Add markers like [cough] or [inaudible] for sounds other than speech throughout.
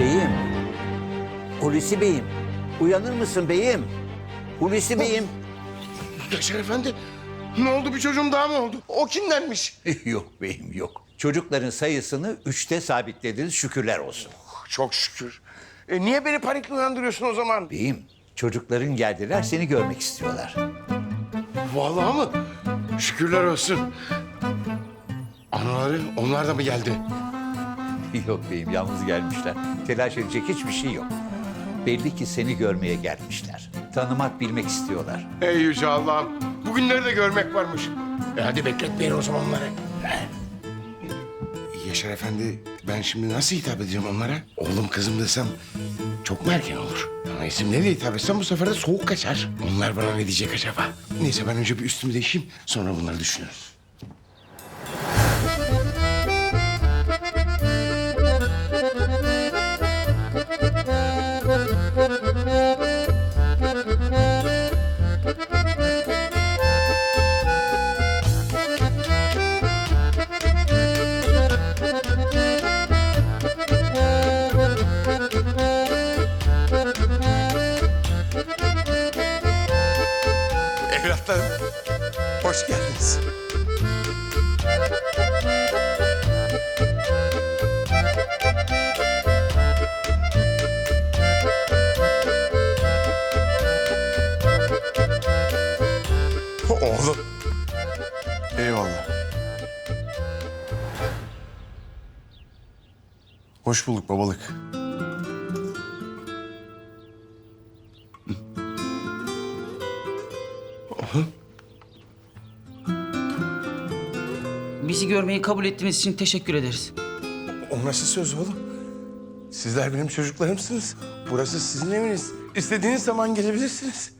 Beyim. Hulusi Beyim. Uyanır mısın beyim? Hulusi Beyim. Yaşar Efendi ne oldu bir çocuğum daha mı oldu? O kimdenmiş? [laughs] yok beyim yok. Çocukların sayısını üçte sabitlediniz şükürler olsun. Çok şükür. E niye beni panikle uyandırıyorsun o zaman? Beyim çocukların geldiler seni görmek istiyorlar. Vallahi mı? Şükürler olsun. Anaları onlar da mı geldi? [laughs] yok beyim yalnız gelmişler. Telaş edecek hiçbir şey yok. Belli ki seni görmeye gelmişler. Tanımak bilmek istiyorlar. Ey yüce Allah'ım. Bugünleri de görmek varmış. E hadi bekletmeyin o zaman onları. He. Yaşar Efendi ben şimdi nasıl hitap edeceğim onlara? Oğlum kızım desem çok mu erken olur? Ama isimleriyle hitap etsem bu sefer de soğuk kaçar. Onlar bana ne diyecek acaba? Neyse ben önce bir üstümü değişeyim sonra bunları düşünürüz. Eyvallah. Hoş bulduk babalık. Bizi görmeyi kabul ettiğiniz için teşekkür ederiz. O nasıl söz oğlum? Sizler benim çocuklarımsınız. Burası sizin eviniz. İstediğiniz zaman gelebilirsiniz.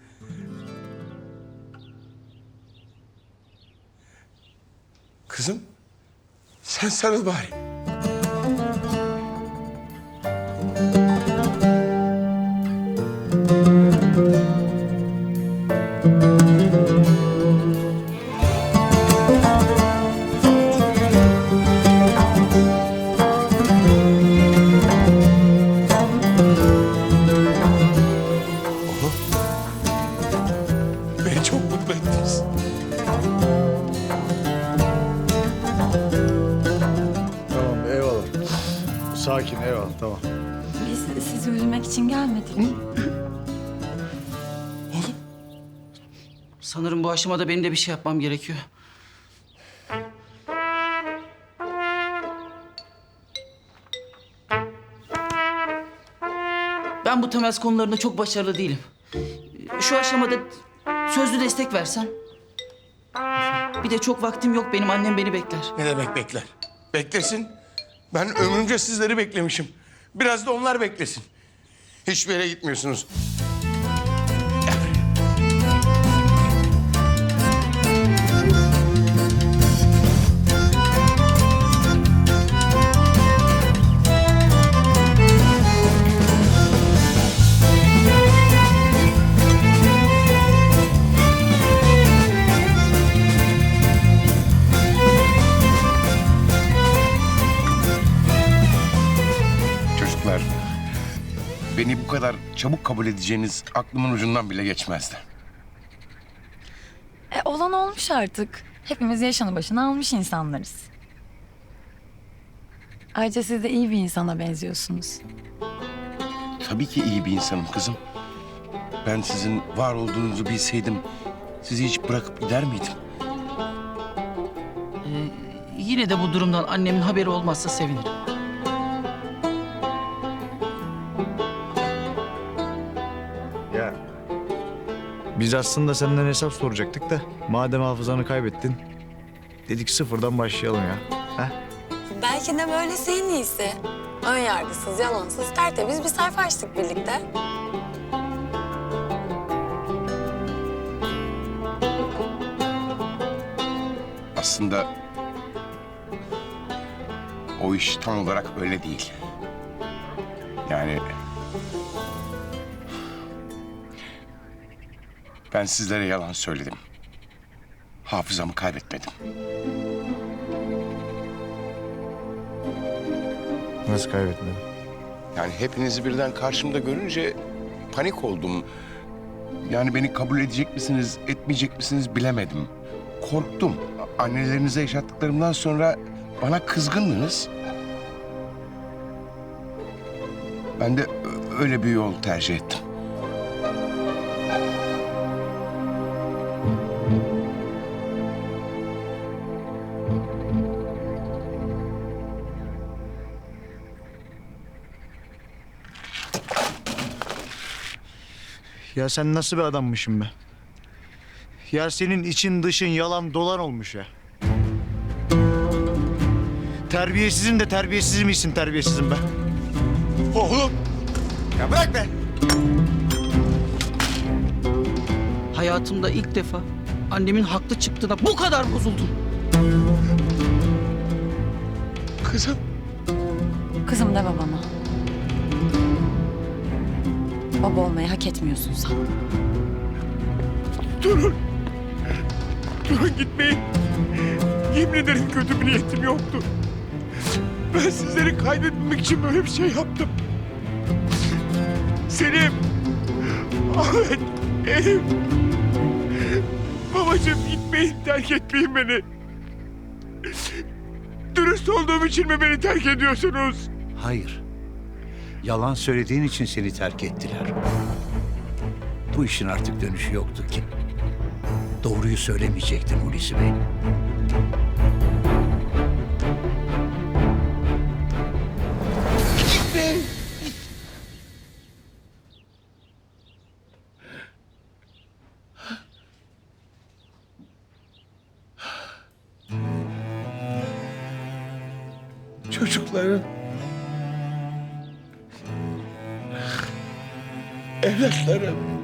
Kızım, sen sarıl bari. Beni çok mutlu ettiniz. Sakin eyvallah tamam. Biz sizi üzmek için gelmedik. Sanırım bu aşamada benim de bir şey yapmam gerekiyor. Ben bu temel konularında çok başarılı değilim. Şu aşamada sözlü destek versen. Bir de çok vaktim yok benim annem beni bekler. Ne demek bekler? Beklesin. Ben ömrümce sizleri beklemişim. Biraz da onlar beklesin. Hiçbir yere gitmiyorsunuz. Beni bu kadar çabuk kabul edeceğiniz aklımın ucundan bile geçmezdi. E, olan olmuş artık. Hepimiz yaşını başına almış insanlarız. Ayrıca siz de iyi bir insana benziyorsunuz. Tabii ki iyi bir insanım kızım. Ben sizin var olduğunuzu bilseydim sizi hiç bırakıp gider miydim? Yine de bu durumdan annemin haberi olmazsa sevinirim. Biz aslında senden hesap soracaktık da madem hafızanı kaybettin dedik sıfırdan başlayalım ya. Ha? Belki de böylesi en iyisi. Ön yargısız, yalansız, tertemiz bir sayfa açtık birlikte. Aslında o iş tam olarak öyle değil. Yani ben sizlere yalan söyledim. Hafızamı kaybetmedim. Nasıl kaybetmedin? Yani hepinizi birden karşımda görünce panik oldum. Yani beni kabul edecek misiniz, etmeyecek misiniz bilemedim. Korktum. Annelerinize yaşattıklarımdan sonra bana kızgındınız. Ben de öyle bir yol tercih ettim. Ya sen nasıl bir adammışsın be? Ya senin için dışın yalan dolan olmuş ya. Terbiyesizin de terbiyesiz misin terbiyesizim be? Oğlum. Ya bırak be. Hayatımda ilk defa annemin haklı çıktığına bu kadar bozuldum. Kızım. Kızım deme bana. Baba olmayı hak etmiyorsun sen. Durun. Durun gitmeyin. Yemin ederim kötü bir niyetim yoktu. Ben sizleri kaybetmemek için böyle bir şey yaptım. Selim. Ahmet. Elif. Babacığım gitmeyin, terk etmeyin beni. Dürüst olduğum için mi beni terk ediyorsunuz? Hayır. Yalan söylediğin için seni terk ettiler. Bu işin artık dönüşü yoktu ki. Doğruyu söylemeyecektin Hulusi Bey. Çocuklarım. Evlatlarım.